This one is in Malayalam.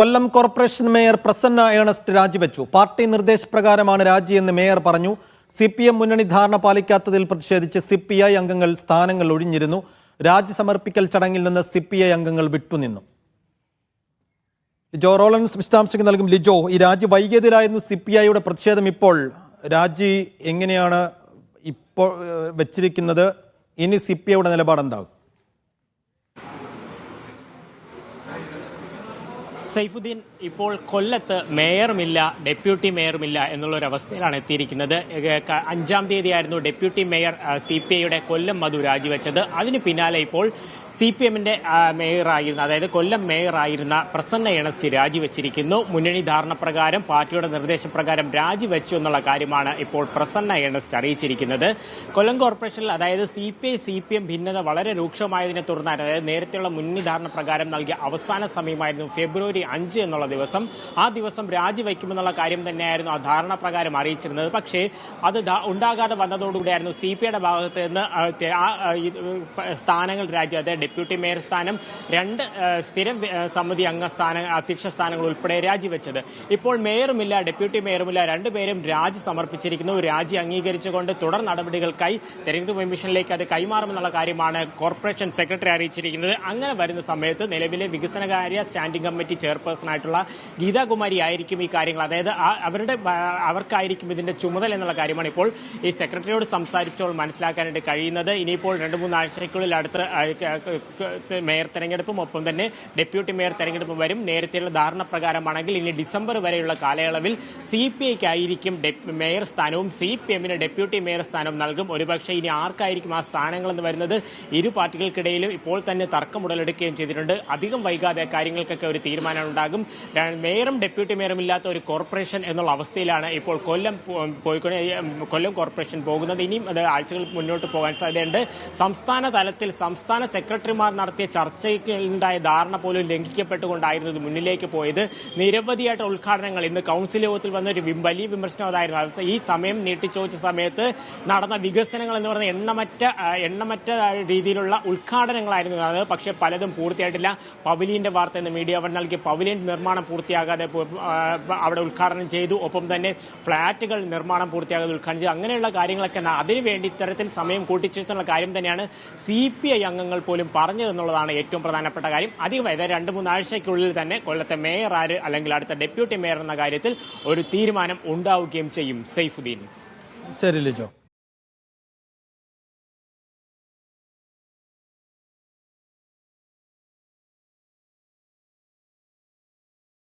Kollam corporation mayor Prasanna Ernest രാജിവെച്ചു. പാർട്ടി നിർദ്ദേശപ്രകാരമാണ് രാജിയെന്ന് മേയർ പറഞ്ഞു. സി പി എം മുന്നണി ധാരണ പാലിക്കാത്തതിൽ പ്രതിഷേധിച്ച് സി പി ഐ അംഗങ്ങൾ സ്ഥാനങ്ങൾ ഒഴിഞ്ഞിരുന്നു. രാജി സമർപ്പിക്കൽ ചടങ്ങിൽ നിന്ന് സി പി ഐ അംഗങ്ങൾ വിട്ടുനിന്നു. ലിജോ റോളൻസ് വിശദാംശങ്ങൾ നൽകും. ലിജോ ഈ രാജി വൈകിയതിലായിരുന്നു സി പി ഐയുടെ പ്രതിഷേധം ഇപ്പോൾ. രാജി എങ്ങനെയാണ് ഇപ്പോൾ വെച്ചിരിക്കുന്നത്? ഇനി സി പി ഐയുടെ നിലപാട് സൈഫുദ്ദീൻ ഇപ്പോൾ കൊല്ലത്ത് മേയറുമില്ല ഡെപ്യൂട്ടി മേയറുമില്ല എന്നുള്ളൊരവസ്ഥയിലാണ് എത്തിയിരിക്കുന്നത്. അഞ്ചാം തീയതിയായിരുന്നു ഡെപ്യൂട്ടി മേയർ സി പി ഐയുടെ കൊല്ലം മധു രാജിവെച്ചത്. അതിന് പിന്നാലെ ഇപ്പോൾ സി പി എമ്മിന്റെ മേയറായിരുന്ന അതായത് കൊല്ലം മേയറായിരുന്ന പ്രസന്ന എണസ്റ്റി രാജിവെച്ചിരിക്കുന്നു. മുന്നണി ധാരണ പ്രകാരം പാർട്ടിയുടെ നിർദ്ദേശപ്രകാരം രാജിവെച്ചു എന്നുള്ള കാര്യമാണ് ഇപ്പോൾ പ്രസന്ന എണസ്റ്റ് അറിയിച്ചിരിക്കുന്നത്. കൊല്ലം കോർപ്പറേഷനിൽ അതായത് C P I C P M ഭിന്നത വളരെ രൂക്ഷമായതിനെ തുടർന്നാണ് അതായത് നേരത്തെയുള്ള മുന്നണി ധാരണ പ്രകാരം നൽകിയ അവസാന സമയമായിരുന്നു ഫെബ്രുവരി അഞ്ച് എന്നുള്ള ദിവസം. ആ ദിവസം രാജിവെക്കുമെന്നുള്ള കാര്യം തന്നെയായിരുന്നു ആ ധാരണ പ്രകാരം അറിയിച്ചിരുന്നത്. പക്ഷേ അത് ഉണ്ടാകാതെ വന്നതോടുകൂടിയായിരുന്നു സി പി ഐയുടെ ഭാഗത്ത് നിന്ന് സ്ഥാനങ്ങൾ രാജി അതായത് ഡെപ്യൂട്ടി മേയർ സ്ഥാനം രണ്ട് സ്ഥിരം സമിതി അംഗ സ്ഥാന അധ്യക്ഷ സ്ഥാനങ്ങൾ ഉൾപ്പെടെ രാജിവെച്ചത്. ഇപ്പോൾ മേയറുമില്ല ഡെപ്യൂട്ടി മേയറുമില്ല രണ്ടുപേരും രാജി സമർപ്പിച്ചിരിക്കുന്നു. രാജി അംഗീകരിച്ചുകൊണ്ട് തുടർ നടപടികൾക്കായി തെരഞ്ഞെടുപ്പ് കമ്മീഷനിലേക്ക് അത് കൈമാറുമെന്നുള്ള കാര്യമാണ് കോർപ്പറേഷൻ സെക്രട്ടറി അറിയിച്ചിരിക്കുന്നത്. അങ്ങനെ വരുന്ന സമയത്ത് നിലവിലെ വികസനകാര്യ സ്റ്റാൻഡിംഗ് കമ്മിറ്റി ചെയർപേഴ്സൺ ആയിട്ടുള്ള ഗീതാകുമാരി ആയിരിക്കും ഈ കാര്യങ്ങൾ. അതായത് അവരുടെ അവർക്കായിരിക്കും ഇതിന്റെ ചുമതല എന്നുള്ള കാര്യമാണ് ഇപ്പോൾ ഈ സെക്രട്ടറിയോട് സംസാരിച്ചപ്പോൾ മനസ്സിലാക്കാനായിട്ട് കഴിയുന്നത്. ഇനിയിപ്പോൾ രണ്ട് മൂന്ന് ആഴ്ചയ്ക്കുള്ളിൽ അടുത്ത മേയർ തെരഞ്ഞെടുപ്പും ഒപ്പം തന്നെ ഡെപ്യൂട്ടി മേയർ തെരഞ്ഞെടുപ്പും വരും. നേരത്തെയുള്ള ധാരണ പ്രകാരമാണെങ്കിൽ ഇനി ഡിസംബർ വരെയുള്ള കാലയളവിൽ സി പി ഐക്ക് ആയിരിക്കും മേയർ സ്ഥാനവും സി പി എമ്മിന് ഡെപ്യൂട്ടി മേയർ സ്ഥാനവും നൽകും. ഒരുപക്ഷെ ഇനി ആർക്കായിരിക്കും ആ സ്ഥാനങ്ങൾ എന്ന് വരുന്നത് ഇരു പാർട്ടികൾക്കിടയിലും ഇപ്പോൾ തന്നെ തർക്കം ഉടലെടുക്കുകയും ചെയ്തിട്ടുണ്ട്. അധികം വൈകാതെ കാര്യങ്ങൾക്കൊക്കെ ഒരു തീരുമാനം ഉണ്ടാകും. മേയറും ഡെപ്യൂട്ടി മേയറും ഇല്ലാത്ത ഒരു കോർപ്പറേഷൻ എന്നുള്ള അവസ്ഥയിലാണ് ഇപ്പോൾ കൊല്ലം പോയിക്കൊണ്ട് കൊല്ലം കോർപ്പറേഷൻ പോകുന്നത്. ഇനിയും അത് ആഴ്ചകൾ മുന്നോട്ട് പോകാൻ സാധ്യതയുണ്ട്. സംസ്ഥാന തലത്തിൽ സംസ്ഥാന സെക്രട്ടറിമാർ നടത്തിയ ചർച്ചയ്ക്കുണ്ടായ ധാരണ പോലും ലംഘിക്കപ്പെട്ടുകൊണ്ടായിരുന്നു മുന്നിലേക്ക് പോയത്. നിരവധിയായിട്ട് ഉദ്ഘാടനങ്ങൾ ഇന്ന് കൗൺസിൽ യോഗത്തിൽ വന്ന ഒരു വലിയ വിമർശനം അതായിരുന്നു. അത് ഈ സമയം നീട്ടിച്ചോദിച്ച സമയത്ത് നടന്ന വികസനങ്ങൾ എന്ന് പറയുന്ന എണ്ണമറ്റ എണ്ണമറ്റ രീതിയിലുള്ള ഉദ്ഘാടനങ്ങളായിരുന്നു അത് പക്ഷേ പലതും പൂർത്തിയായിട്ടില്ല. പവലിയന്റെ വാർത്ത എന്ന് മീഡിയ വൺ നൽകിയ പവലിയൻ നിർമ്മാണം പൂർത്തിയാകാതെ അവിടെ ഉദ്ഘാടനം ചെയ്തു. ഒപ്പം തന്നെ ഫ്ളാറ്റുകൾ നിർമ്മാണം പൂർത്തിയാകാതെ ഉദ്ഘാടനം ചെയ്തു. അങ്ങനെയുള്ള കാര്യങ്ങളൊക്കെ അതിനുവേണ്ടി ഇത്തരത്തിൽ സമയം കൂട്ടിച്ചേർത്തുള്ള കാര്യം തന്നെയാണ് സി പി ഐ അംഗങ്ങൾ പോലും പറഞ്ഞതെന്നുള്ളതാണ് ഏറ്റവും പ്രധാനപ്പെട്ട കാര്യം. അധികം അതായത് രണ്ട് മൂന്നാഴ്ചയ്ക്കുള്ളിൽ തന്നെ കൊല്ലത്തെ മേയർ ആര് അല്ലെങ്കിൽ അടുത്ത ഡെപ്യൂട്ടി മേയർ എന്ന കാര്യത്തിൽ ഒരു തീരുമാനം ഉണ്ടാവുകയും ചെയ്യും. സൈഫുദ്ദീൻ. ശരി ലിജോ.